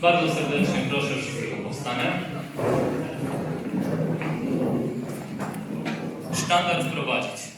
Bardzo serdecznie proszę wszystkich o powstanie. Sztandar wprowadzić.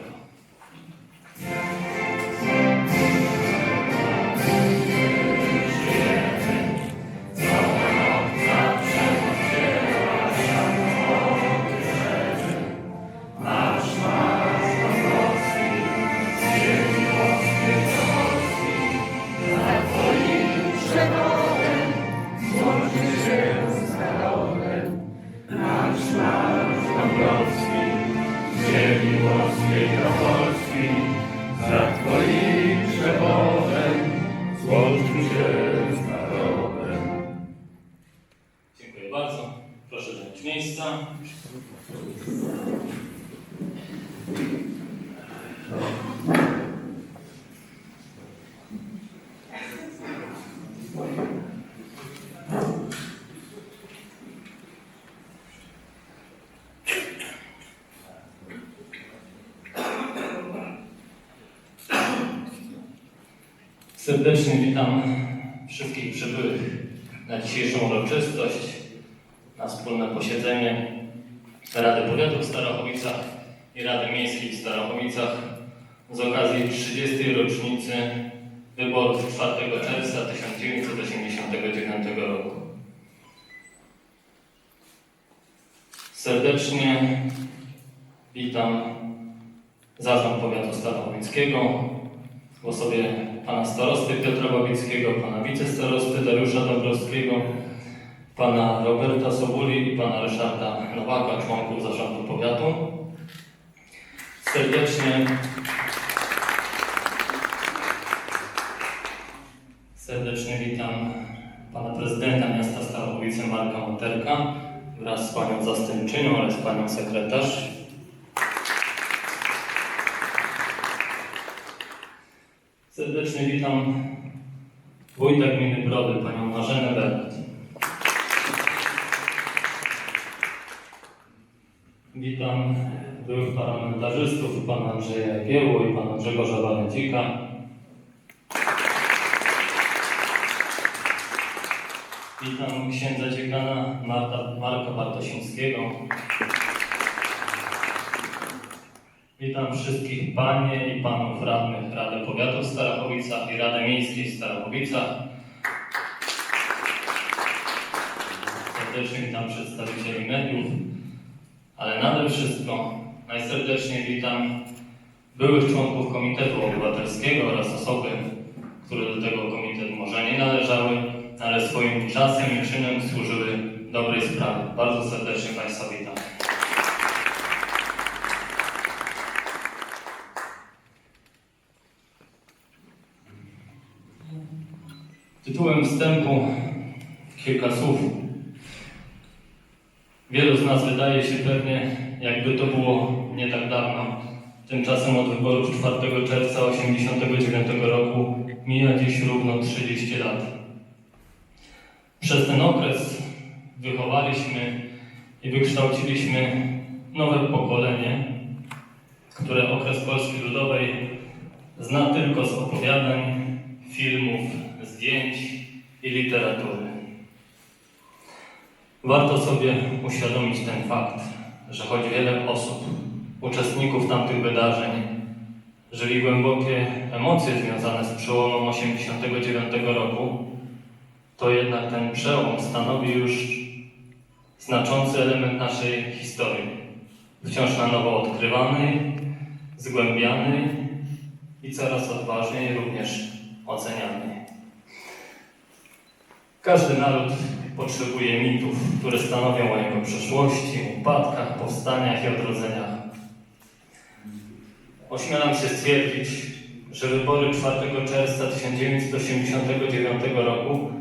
Dziękuję bardzo. Proszę zająć miejsca. Serdecznie witam wszystkich przybyłych na dzisiejszą uroczystość, na wspólne posiedzenie Rady Powiatu w Starachowicach i Rady Miejskiej w Starachowicach z okazji 30. rocznicy wyborów 4 czerwca 1989 roku. Serdecznie witam Zarząd Powiatu Starachowickiego, w osobie pana starosty Piotra Babickiego, pana wicestarosty Dariusza Dąbrowskiego, pana Roberta Sobuli i pana Ryszarda Nowaka, członków zarządu powiatu. Serdecznie serdecznie witam pana prezydenta miasta Starowice Marka Moterka wraz z panią zastępczynią oraz panią sekretarz. Serdecznie witam wójta gminy Brody, panią Marzenę Bernat. Witam byłych parlamentarzystów, pana Andrzeja Jagiełło i pana Grzegorza Walędzika. Witam księdza dziekana Marta, Marka Bartosińskiego. Witam wszystkich panie i panów radnych Rady Powiatu w Starachowicach i Rady Miejskiej w Starachowicach. Serdecznie witam przedstawicieli mediów, ale nade wszystko najserdeczniej witam byłych członków Komitetu Obywatelskiego oraz osoby, które do tego komitetu może nie należały, ale swoim czasem i czynem służyły dobrej sprawie. Bardzo serdecznie Państwa witam. Tytułem wstępu kilka słów. Wielu z nas wydaje się pewnie, jakby to było nie tak dawno. Tymczasem od wyborów 4 czerwca 1989 roku mija dziś równo 30 lat. Przez ten okres wychowaliśmy i wykształciliśmy nowe pokolenie, które okres Polski Ludowej zna tylko z opowiadań, filmów, zdjęć i literatury. Warto sobie uświadomić ten fakt, że choć wiele osób, uczestników tamtych wydarzeń, żyli głębokie emocje związane z przełomem 89 roku, to jednak ten przełom stanowi już znaczący element naszej historii, wciąż na nowo odkrywanej, zgłębianej i coraz odważniej również ocenianej. Każdy naród potrzebuje mitów, które stanowią o jego przeszłości, upadkach, powstaniach i odrodzeniach. Ośmielam się stwierdzić, że wybory 4 czerwca 1989 roku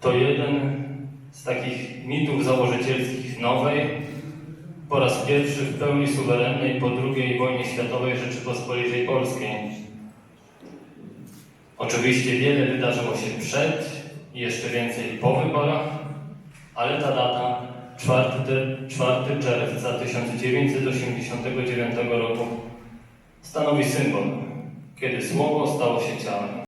To jeden z takich mitów założycielskich nowej, po raz pierwszy w pełni suwerennej po II wojnie światowej Rzeczypospolitej Polskiej. Oczywiście wiele wydarzyło się przed jeszcze więcej po wyborach, ale ta data 4, 4 czerwca 1989 roku stanowi symbol, kiedy słowo stało się ciałem.